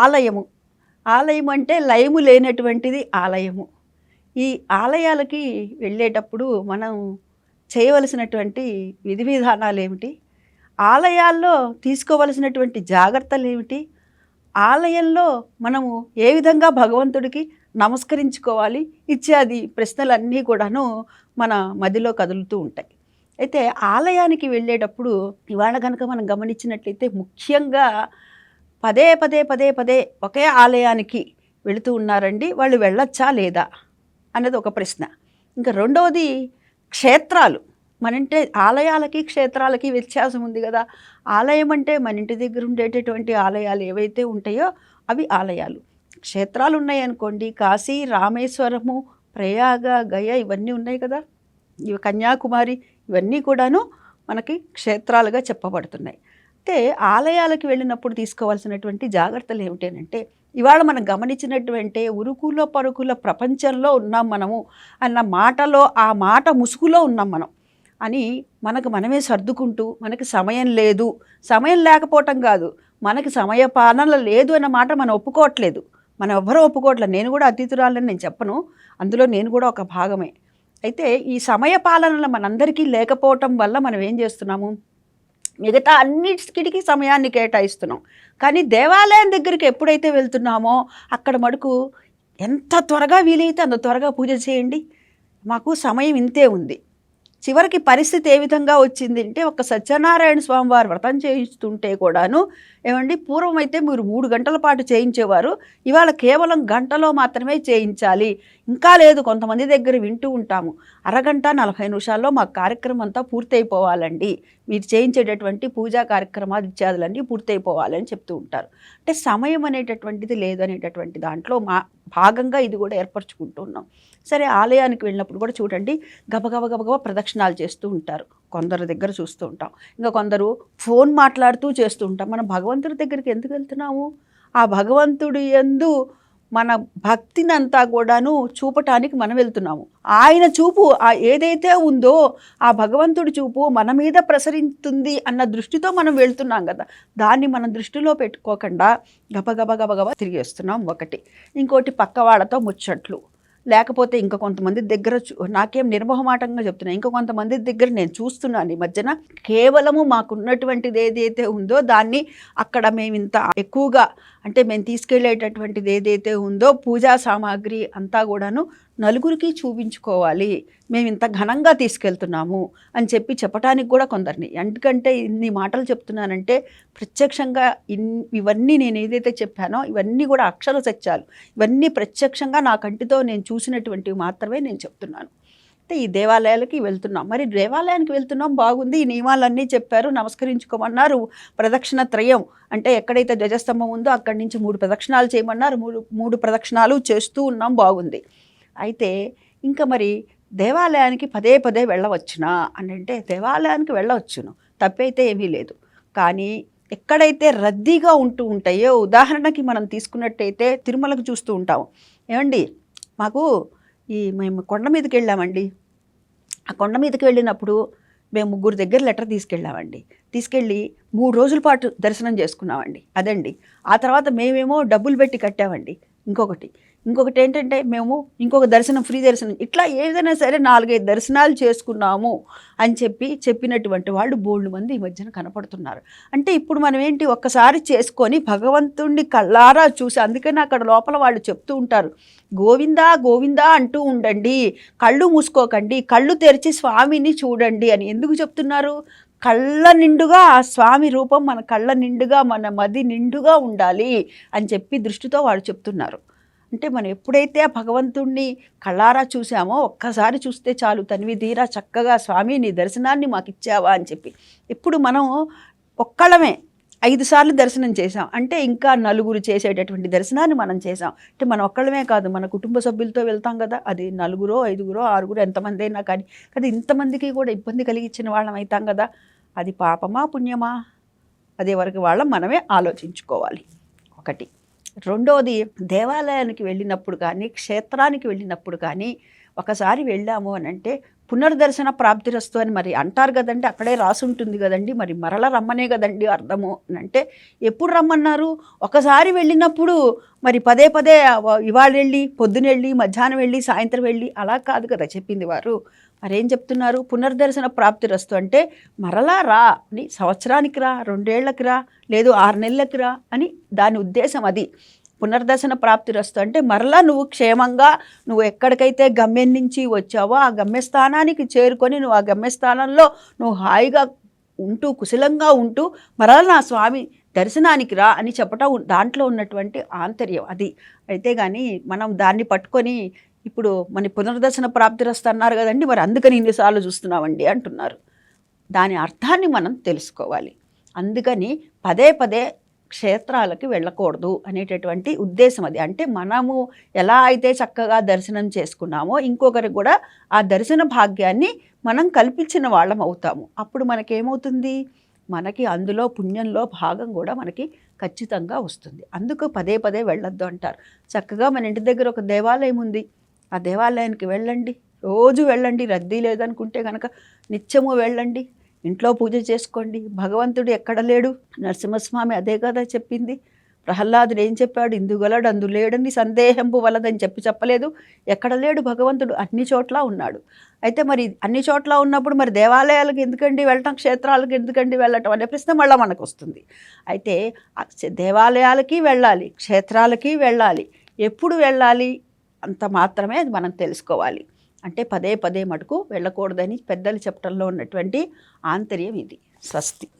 ఆలయము. ఆలయం అంటే లయము లేనటువంటిది ఆలయము. ఈ ఆలయాలకి వెళ్ళేటప్పుడు మనం చేయవలసినటువంటి విధి విధానాలు ఏమిటి ఆలయాల్లో తీసుకోవలసినటువంటి జాగ్రత్తలు ఏమిటి ఆలయంలో మనము ఏ విధంగా భగవంతుడికి నమస్కరించుకోవాలి? ఇత్యాది ప్రశ్నలన్నీ కూడాను మన మదిలో కదులుతూ ఉంటాయి. అయితే ఆలయానికి వెళ్ళేటప్పుడు ఇవాళ కనుక మనం గమనించినట్లయితే ముఖ్యంగా పదే పదే పదే పదే ఒకే ఆలయానికి వెళుతూ ఉన్నారండి. వాళ్ళు వెళ్ళొచ్చా లేదా అన్నది ఒక ప్రశ్న. ఇంకా రెండవది క్షేత్రాలు. మనంటే ఆలయాలకి క్షేత్రాలకి వ్యత్యాసం ఉంది కదా. ఆలయం అంటే మన ఇంటి దగ్గర ఉండేటటువంటి ఆలయాలు ఏవైతే ఉంటాయో అవి ఆలయాలు. క్షేత్రాలు ఉన్నాయి అనుకోండి కాశీ రామేశ్వరము ప్రయాగ గయ ఇవన్నీ ఉన్నాయి కదా. ఇవి కన్యాకుమారి ఇవన్నీ కూడాను మనకి క్షేత్రాలుగా చెప్పబడుతున్నాయి. అయితే ఆలయాలకు వెళ్ళినప్పుడు తీసుకోవాల్సినటువంటి జాగ్రత్తలు ఏమిటంటే ఇవాళ మనం గమనించినటువంటి ఉరుకుల పరుకుల ప్రపంచంలో ఉన్నాం మనము అన్న మాటలో ఆ మాట ముసుగులో ఉన్నాం మనం అని మనకు మనమే సర్దుకుంటూ మనకి సమయం లేదు. సమయం లేకపోవటం కాదు మనకి సమయ పాలన లేదు అన్న మాట మనం ఒప్పుకోవట్లేదు. మనం ఎవ్వరూ ఒప్పుకోవట్లేదు నేను కూడా అతిథురాలని నేను చెప్పను. అందులో నేను కూడా ఒక భాగమే. అయితే ఈ సమయ పాలనలో మనందరికీ లేకపోవటం వల్ల మనం ఏం చేస్తున్నాము? మిగతా అన్నిటికి సమయాన్ని కేటాయిస్తున్నాం. కానీ దేవాలయం దగ్గరికి ఎప్పుడైతే వెళ్తున్నామో అక్కడ మటుకు ఎంత త్వరగా వీలైతే అంత త్వరగా పూజ చేయండి. మాకు సమయం ఇంతే ఉంది. చివరికి పరిస్థితి ఏ విధంగా వచ్చింది అంటే ఒక సత్యనారాయణ స్వామి వారు వ్రతం చేయిస్తుంటే కూడాను ఏమండి పూర్వం అయితే మీరు మూడు గంటల పాటు చేయించేవారు ఇవాళ కేవలం గంటలో మాత్రమే చేయించాలి. ఇంకా లేదు కొంతమంది దగ్గర వింటూ ఉంటాము. అరగంట నలభై నిమిషాల్లో మా కార్యక్రమం అంతా పూర్తయిపోవాలండి. మీరు చేయించేటటువంటి పూజా కార్యక్రమాలు ఇత్యాదులన్నీ పూర్తయిపోవాలని చెప్తూ ఉంటారు. అంటే సమయం అనేటటువంటిది లేదు అనేటటువంటి దాంట్లో మా భాగంగా ఇది కూడా ఏర్పరచుకుంటున్నాం. సరే ఆలయానికి వెళ్ళినప్పుడు కూడా చూడండి గబగబ గబగబ ప్రదక్షిణాలు చేస్తూ ఉంటారు. కొందరు దగ్గర చూస్తూ ఉంటాం. ఇంకా కొందరు ఫోన్ మాట్లాడుతూ చేస్తూ ఉంటాం. మనం భగవంతుడి దగ్గరికి ఎందుకు వెళ్తున్నాము? ఆ భగవంతుడి ఎందు మన భక్తినంతా కూడాను చూపటానికి మనం వెళ్తున్నాము. ఆయన చూపు ఆ ఏదైతే ఉందో ఆ భగవంతుడి చూపు మన మీద ప్రసరిస్తుంది అన్న దృష్టితో మనం వెళ్తున్నాం కదా. దాన్ని మనం దృష్టిలో పెట్టుకోకుండా గబగబ గబగబ తిరిగేస్తున్నాం ఒకటి. ఇంకోటి పక్క వాళ్ళతో ముచ్చట్లు. లేకపోతే ఇంకా కొంతమంది దగ్గర చూ- నాకేం నిర్మోహమాటంగా చెప్తున్నా ఇంకా కొంతమంది దగ్గర నేను చూస్తున్నాను ఈ మధ్యన కేవలము మాకున్నటువంటిది ఏదైతే ఉందో దాన్ని అక్కడ మేము ఇంత ఎక్కువగా అంటే మేము తీసుకెళ్ళేటటువంటిది ఏదైతే ఉందో పూజా సామాగ్రి అంతా కూడాను నలుగురికి చూపించుకోవాలి. మేము ఇంత ఘనంగా తీసుకెళ్తున్నాము అని చెప్పి చెప్పడానికి కూడా కొందరిని. ఎందుకంటే ఇన్ని మాటలు చెప్తున్నానంటే ప్రత్యక్షంగా ఇన్ ఇవన్నీ నేను ఏదైతే చెప్పానో ఇవన్నీ కూడా అక్షర సత్యాలు. ఇవన్నీ ప్రత్యక్షంగా నా కంటితో నేను చూసినటువంటివి మాత్రమే నేను చెప్తున్నాను. అయితే ఈ దేవాలయాలకి వెళ్తున్నాం. మరి దేవాలయానికి వెళ్తున్నాం బాగుంది. ఈ నియమాలన్నీ చెప్పారు నమస్కరించుకోమన్నారు. ప్రదక్షిణ త్రయం అంటే ఎక్కడైతే ధ్వజస్తంభం ఉందో అక్కడి నుంచి మూడు ప్రదక్షిణాలు చేయమన్నారు. మూడు మూడు ప్రదక్షిణాలు చేస్తూ ఉన్నాం బాగుంది. అయితే ఇంకా మరి దేవాలయానికి పదే పదే వెళ్ళవచ్చునా? అని అంటే దేవాలయానికి వెళ్ళవచ్చును. తప్పైతే ఏమీ లేదు. కానీ ఎక్కడైతే రద్దీగా ఉంటూ ఉంటాయో ఉదాహరణకి మనం తీసుకున్నట్టయితే తిరుమలకు చూస్తూ ఉంటాం ఏమండి? మాకు ఈ మేము కొండ మీదకి వెళ్ళామండి. ఆ కొండ మీదకి వెళ్ళినప్పుడు మేము ముగ్గురు దగ్గర లెటర్ తీసుకెళ్ళామండి. తీసుకెళ్ళి మూడు రోజుల పాటు దర్శనం చేసుకున్నామండి. అదండి. ఆ తర్వాత మేమేమో డబ్బులు పెట్టి కట్టామండి. ఇంకొకటి ఇంకొకటి ఏంటంటే మేము ఇంకొక దర్శనం ఫ్రీ దర్శనం ఇట్లా ఏదైనా సరే నాలుగైదు దర్శనాలు చేసుకున్నాము అని చెప్పి చెప్పినటువంటి వాళ్ళు బోల్డ్ మంది ఈ మధ్యన కనపడుతున్నారు. అంటే ఇప్పుడు మనం ఏంటి ఒక్కసారి చేసుకొని భగవంతుణ్ణి కళ్ళారా చూసి అందుకని అక్కడ లోపల వాళ్ళు చెప్తూ ఉంటారు గోవిందా గోవిందా అంటూ ఉండండి కళ్ళు మూసుకోకండి కళ్ళు తెరిచి స్వామిని చూడండి అని. ఎందుకు చెప్తున్నారు? కళ్ళ నిండుగా ఆ స్వామి రూపం మన కళ్ళ నిండుగా మన మది నిండుగా ఉండాలి అని చెప్పి దృష్టితో వాళ్ళు చెప్తున్నారు. అంటే మనం ఎప్పుడైతే ఆ భగవంతుణ్ణి కళ్ళారా చూసామో ఒక్కసారి చూస్తే చాలు తనివి తీరా చక్కగా స్వామి నీ దర్శనాన్ని మాకు ఇచ్చావా అని చెప్పి. ఇప్పుడు మనం ఒక్కళ్ళమే ఐదు సార్లు దర్శనం చేసాం అంటే ఇంకా నలుగురు చేసేటటువంటి దర్శనాన్ని మనం చేసాం అంటే మనం ఒక్కళ్ళమే కాదు మన కుటుంబ సభ్యులతో వెళ్తాం కదా అది నలుగురో ఐదుగురో ఆరుగురో ఎంతమంది అయినా కానీ కదా ఇంతమందికి కూడా ఇబ్బంది కలిగించిన వాళ్ళం అవుతాం కదా అది పాపమా పుణ్యమా? అదే వరకు వాళ్ళం మనమే ఆలోచించుకోవాలి. ఒకటి. రెండోది దేవాలయానికి వెళ్ళినప్పుడు కానీ క్షేత్రానికి వెళ్ళినప్పుడు కానీ ఒకసారి వెళ్ళాము అని అంటే పునర్దర్శన ప్రాప్తిరస్తు అని మరి అంటారు కదండి అక్కడే రాసి ఉంటుంది కదండి మరి మరల రమ్మనే కదండి అర్థము అని అంటే ఎప్పుడు రమ్మన్నారు? ఒకసారి వెళ్ళినప్పుడు మరి పదే పదే ఇవాళ వెళ్ళి పొద్దున వెళ్ళి మధ్యాహ్నం వెళ్ళి సాయంత్రం వెళ్ళి అలా కాదు కదా చెప్పింది వారు. మరేం చెప్తున్నారు? పునర్దర్శన ప్రాప్తిరస్తు అంటే మరలా రా అని సంవత్సరానికి రా రెండేళ్ళకు రా లేదు ఆరు నెలలకి రా అని దాని ఉద్దేశం అది. పునర్దర్శన ప్రాప్తిరస్తు అంటే మరలా నువ్వు క్షేమంగా నువ్వు ఎక్కడికైతే గమ్యం నుంచి వచ్చావో ఆ గమ్యస్థానానికి చేరుకొని నువ్వు ఆ గమ్యస్థానంలో నువ్వు హాయిగా ఉంటూ కుశలంగా ఉంటూ మరలా నా స్వామి దర్శనానికి రా అని చెప్పటం దాంట్లో ఉన్నటువంటి ఆంతర్యం అది. అయితే కానీ మనం దాన్ని పట్టుకొని ఇప్పుడు మన పునర్దర్శన ప్రాప్తిరస్తు అన్నారు కదండి మరి అందుకని ఇన్నిసార్లు చూస్తున్నామండి అంటున్నారు. దాని అర్థాన్ని మనం తెలుసుకోవాలి. అందుకని పదే పదే క్షేత్రాలకి వెళ్ళకూడదు అనేటటువంటి ఉద్దేశం అది. అంటే మనము ఎలా అయితే చక్కగా దర్శనం చేసుకున్నామో ఇంకొకరికి కూడా ఆ దర్శన భాగ్యాన్ని మనం కల్పించిన వాళ్ళం అవుతాము. అప్పుడు మనకేమవుతుంది? మనకి అందులో పుణ్యంలో భాగం కూడా మనకి ఖచ్చితంగా వస్తుంది. అందుకు పదే పదే వెళ్ళొద్దు అంటారు. చక్కగా మన ఇంటి దగ్గర ఒక దేవాలయం ఉంది. ఆ దేవాలయానికి వెళ్ళండి. రోజు వెళ్ళండి. రద్దీ లేదనుకుంటే కనుక నిత్యము వెళ్ళండి. ఇంట్లో పూజ చేసుకోండి. భగవంతుడు ఎక్కడ లేడు? నరసింహస్వామి అదే కదా చెప్పింది. ప్రహ్లాదుడు ఏం చెప్పాడు? ఇందుగలడు అందు లేడని సందేహంపు వలదని చెప్పి చెప్పలేదు. ఎక్కడ లేడు భగవంతుడు? అన్ని చోట్ల ఉన్నాడు. అయితే మరి అన్ని చోట్ల ఉన్నప్పుడు మరి దేవాలయాలకు ఎందుకండి వెళ్ళటం? క్షేత్రాలకు ఎందుకండి వెళ్ళటం? అనే ప్రశ్న మళ్ళీ మనకు వస్తుంది. అయితే దేవాలయాలకి వెళ్ళాలి. క్షేత్రాలకి వెళ్ళాలి. ఎప్పుడు వెళ్ళాలి? అంత మాత్రమే అది మనం తెలుసుకోవాలి. అంటే పదే పదే మటుకు వెళ్ళకూడదని పెద్దలు చెప్పడంలో ఉన్నటువంటి ఆంతర్యం ఇది. స్వస్తి.